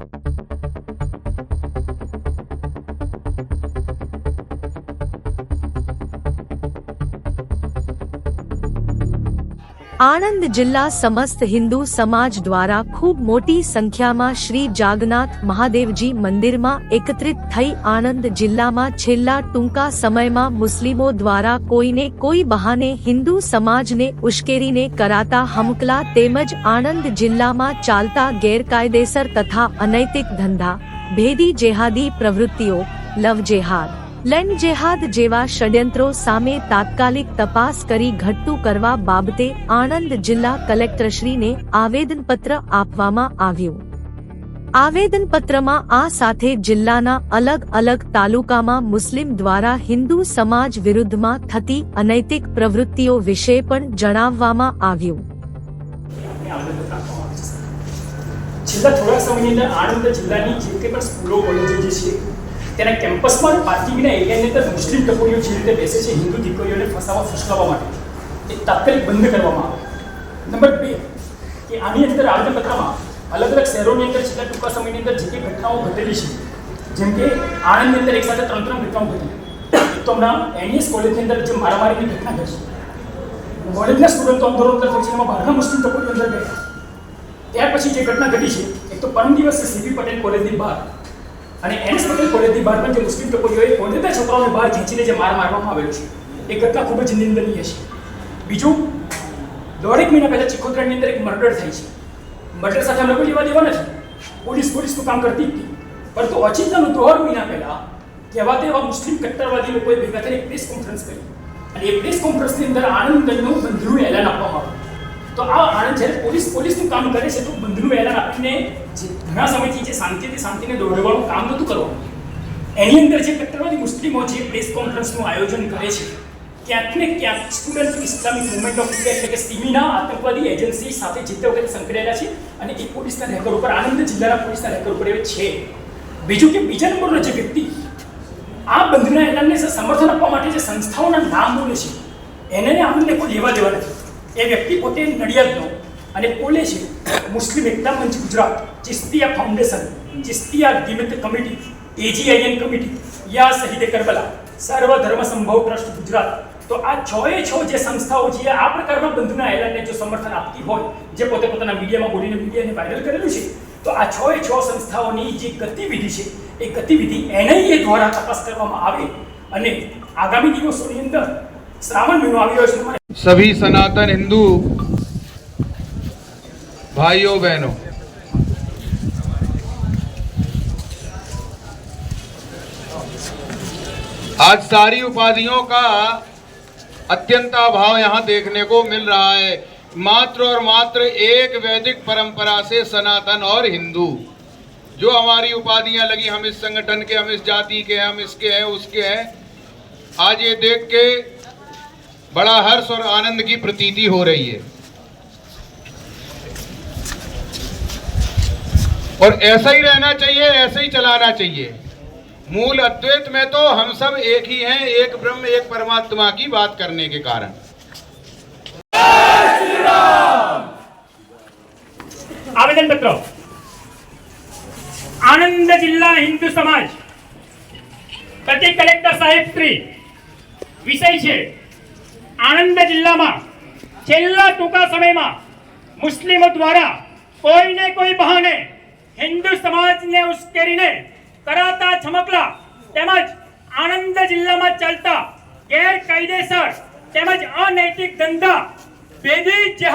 Thank you. Anand જિલ્લા સમસ્ત હિન્દુ સમાજ દ્વારા ખૂબ મોટી સંખ્યામાં શ્રી જાગનાથ મહાદેવજી મંદિરમાં એકત્રિત થઈ આણંદ જિલ્લામાં છેલ્લા ટૂંકા સમયમાં મુસ્લિમો દ્વારા કોઈને કોઈ બહાને હિન્દુ સમાજને ઉશ્કેરીને કરાતા હમકલા તેમજ આણંદ જિલ્લામાં ચાલતા ગેરકાયદેસર તથા અનૈતિક ધંધા, ભેદી જેહાદી પ્રવૃત્તિઓ લવ જેહાદ લેન્ડ જેહાદ જેવા ષડયંત્રો સામે તાત્કાલિક તપાસ કરી ઘટતું કરવા બાબતે આણંદ જિલ્લા કલેક્ટરશ્રીને આવેદનપત્ર આપવામાં આવ્યું. આવેદનપત્રમાં આ સાથે જિલ્લાના અલગ અલગ તાલુકામાં મુસ્લિમ દ્વારા હિન્દુ સમાજ વિરુદ્ધમાં થતી અનૈતિક પ્રવૃત્તિઓ વિશે પણ જણાવવામાં આવ્યું. છેલ્લા થોડા સમયની અંદર આણંદ જિલ્લાની જે કંઈ પણ સ્કૂલો, કોલેજો જે છે તેના કેમ્પસમાં પાર્કિંગના એરિયાની અંદર મુસ્લિમ ટકોરીઓ જે રીતે બેસે છે, હિન્દુ દીકરીઓને ફસાવા ફસલાવવા માટે, એ તાત્કાલિક બંધ કરવામાં આવે. નંબર બે, કે આની અંદર આવેદનપત્રમાં અલગ અલગ શહેરોની અંદર છેલ્લા ટૂંકા સમયની અંદર જે કંઈ ઘટનાઓ ઘટેલી છે, જેમ કે આણંદની અંદર એક સાથે ત્રણ ત્રણ ઘટનાઓ ઘટી. તો હમણાં એનએસ કોલેજની અંદર જે મારામારીની ઘટના ઘટી. કોલેજના સ્ટુડન્ટો અંદરો અંદર થઈ છે, એમાં બહારના મુસ્લિમ ટપોરીઓ અંદર ગયા. ત્યાર પછી જે ઘટના ઘટી છે, એક તો પરમ દિવસે સીપી પટેલ કોલેજની બહાર અને એનએસ પટેલ કોલેજની પણ જે મુસ્લિમ ટપોરીઓએ પોતે છોકરાઓને બહાર ખેંચીને જે માર મારવામાં આવેલો છે. એ ઘટના ખૂબ જ નિંદનીય છે. બીજું, દોઢેક મહિના પહેલાં ચિખોતરાની અંદર એક મર્ડર થઈ છે. મર્ડર સાથે અમે કોઈ લેવા દેવા નથી. પોલીસ પોલીસનું કામ કરતી જ હતી. પરંતુ અચિંતાનું દોઢ મહિના પહેલાં કહેવા તેવા મુસ્લિમ કટ્ટરવાદી લોકોએ ભેગા થઈને પ્રેસ કોન્ફરન્સ કરી. અને એ પ્રેસ કોન્ફરન્સની અંદર આનંદનું બંધનું એલાન આપવામાં આવ્યું. તો આ આણંદ જ્યારે પોલીસ પોલીસનું કામ કરે છે તો બંધનું એલાન આપીને જે ઘણા સમયથી જે શાંતિથી શાંતિને દોડવાનું કામ નહોતું કરવાનું. એની અંદર જે કટ્ટરવાદી મુસ્લિમો જે પ્રેસ કોન્ફરન્સનું આયોજન કરે છે, ક્યાંક ને ક્યાંક Student Islamic Movement of India એટલે કે સિમીના આતંકવાદી એજન્સી સાથે જે વખતે સંકળાયેલા છે અને એ પોલીસના રેકર્ડ ઉપર આનંદ જિલ્લાના પોલીસના રેકર્ડ ઉપર એ છે. બીજું કે બીજા નંબરનો જે વ્યક્તિ આ બંધના એલાનને સમર્થન આપવા માટે જે સંસ્થાઓના નામ બોલે છે, એને ને આનંદને કોઈ લેવા દેવા નથી. એ વ્યક્તિ પોતે નડિયાદનો અને બોલે છે Muslim Ekta Manch Gujarat Chistiya foundation Chistiya દિમિત committee, A G I N committee, યા શહીદે કરબલા સર્વ ધર્મ સંભવ ટ્રસ્ટ ગુજરાત. તો આ છ એ છ જે સંસ્થાઓ છે આ પ્રકારના બંધના એલાનને જો સમર્થન આપતી હોય, જે પોતે પોતાના મીડિયામાં બોલીને મીડિયાને વાયરલ કરેલું છે, તો આ છ એ છ સંસ્થાઓની જે ગતિવિધિ છે, એ ગતિવિધિ એનઆઈએ દ્વારા તપાસ કરવામાં આવે. અને આગામી દિવસોની અંદર શ્રાવણ મહિનો આવી રહ્યો છે તમારે सभी सनातन हिंदू भाइयों बहनों आज सारी उपाधियों का अत्यंत अभाव यहाँ देखने को मिल रहा है मात्र और मात्र एक वैदिक परंपरा से सनातन और हिंदू जो हमारी उपाधियां लगी हम इस संगठन के हम इस जाति के हैं हम इसके हैं उसके हैं आज ये देख के बड़ा हर्ष और आनंद की प्रतीति हो रही है और ऐसा ही रहना चाहिए ऐसे ही चलाना चाहिए मूल अद्वैत में तो हम सब एक ही हैं एक ब्रह्म एक परमात्मा की बात करने के कारण આવેદનપત્ર આણંદ જિલ્લા હિન્દુ સમાજ પ્રતિ કલેક્ટર સાહેબ શ્રી વિષય છે આણંદ જિલ્લામાં છેલ્લા ટૂંકા સમયમાં મુસ્લિમો દ્વારા કોઈને કોઈ બહાને હિન્દુ સમાજને ઉશ્કેરીને કરાતા છમકલા તેમજ આણંદ જિલ્લામાં ચાલતા ગેરકાયદેસર તેમજ અનૈતિક ધંધા ભેદી